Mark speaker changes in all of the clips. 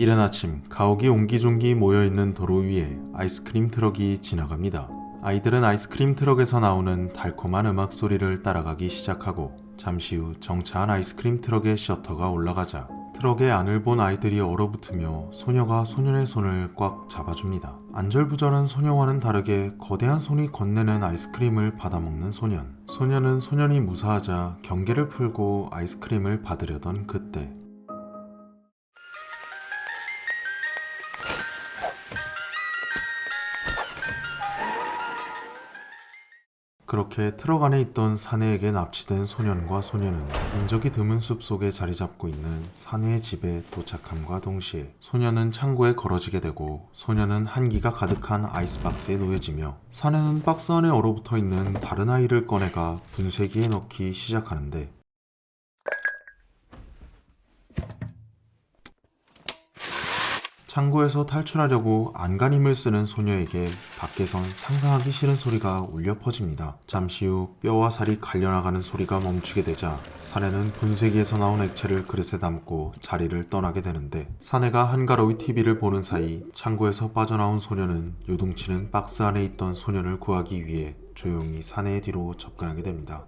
Speaker 1: 이른 아침 가옥이 옹기종기 모여있는 도로 위에 아이스크림 트럭이 지나갑니다. 아이들은 아이스크림 트럭에서 나오는 달콤한 음악 소리를 따라가기 시작하고 잠시 후 정차한 아이스크림 트럭의 셔터가 올라가자 트럭의 안을 본 아이들이 얼어붙으며 소녀가 소년의 손을 꽉 잡아줍니다. 안절부절한 소녀와는 다르게 거대한 손이 건네는 아이스크림을 받아먹는 소년. 소녀는 소년이 무사하자 경계를 풀고 아이스크림을 받으려던 그때 그렇게 트럭 안에 있던 사내에게 납치된 소년과 소녀는 인적이 드문 숲 속에 자리 잡고 있는 사내의 집에 도착함과 동시에 소년은 창고에 걸어지게 되고 소년은 한기가 가득한 아이스박스에 놓여지며 사내는 박스 안에 얼어붙어 있는 다른 아이를 꺼내가 분쇄기에 넣기 시작하는데 창고에서 탈출하려고 안간힘을 쓰는 소녀에게 밖에선 상상하기 싫은 소리가 울려 퍼집니다. 잠시 후 뼈와 살이 갈려나가는 소리가 멈추게 되자 사내는 분쇄기에서 나온 액체를 그릇에 담고 자리를 떠나게 되는데 사내가 한가로이 TV를 보는 사이 창고에서 빠져나온 소녀는 요동치는 박스 안에 있던 소년을 구하기 위해 조용히 사내의 뒤로 접근하게 됩니다.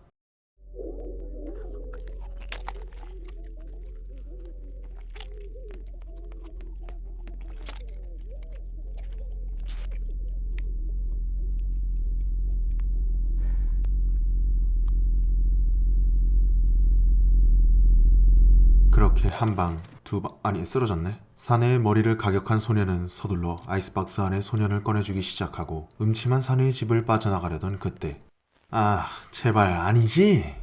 Speaker 1: 그렇게 한 방, 두 방, 아니 쓰러졌네. 사내의 머리를 가격한 소녀는 서둘러 아이스박스 안에 소년을 꺼내주기 시작하고 음침한 사내의 집을 빠져나가려던 그때 아, 제발 아니지?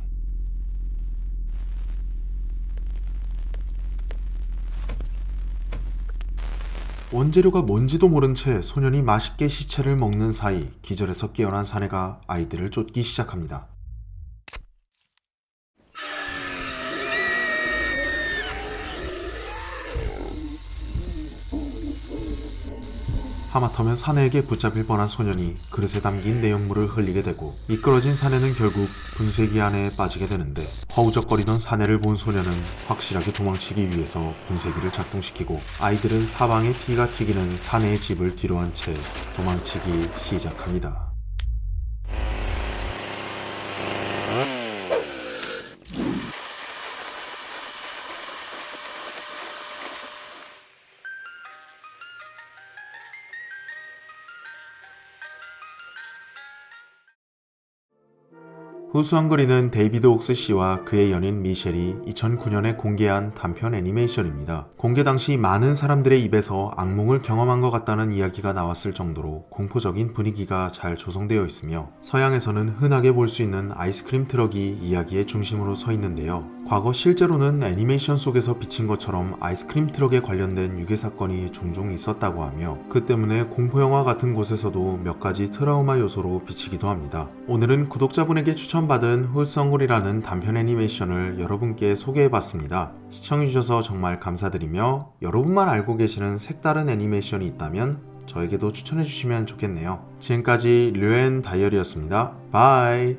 Speaker 1: 원재료가 뭔지도 모른 채 소년이 맛있게 시체를 먹는 사이 기절해서 깨어난 사내가 아이들을 쫓기 시작합니다. 하마터면 사내에게 붙잡힐 뻔한 소년이 그릇에 담긴 내용물을 흘리게 되고 미끄러진 사내는 결국 분쇄기 안에 빠지게 되는데 허우적거리던 사내를 본 소년은 확실하게 도망치기 위해서 분쇄기를 작동시키고 아이들은 사방에 피가 튀기는 사내의 집을 뒤로한 채 도망치기 시작합니다. 후수한거리는 데이비드 옥스 씨와 그의 연인 미셸이 2009년에 공개한 단편 애니메이션입니다. 공개 당시 많은 사람들의 입에서 악몽을 경험한 것 같다는 이야기가 나왔을 정도로 공포적인 분위기가 잘 조성되어 있으며 서양에서는 흔하게 볼 수 있는 아이스크림 트럭이 이야기의 중심으로 서 있는데요. 과거 실제로는 애니메이션 속에서 비친 것처럼 아이스크림 트럭에 관련된 유괴 사건이 종종 있었다고 하며 그 때문에 공포 영화 같은 곳에서도 몇 가지 트라우마 요소로 비치기도 합니다. 오늘은 구독자분에게 추천받은 홀성홀이라는 단편 애니메이션을 여러분께 소개해봤습니다. 시청해주셔서 정말 감사드리며 여러분만 알고 계시는 색다른 애니메이션이 있다면 저에게도 추천해주시면 좋겠네요. 지금까지 류엔 다이어리였습니다. 바이!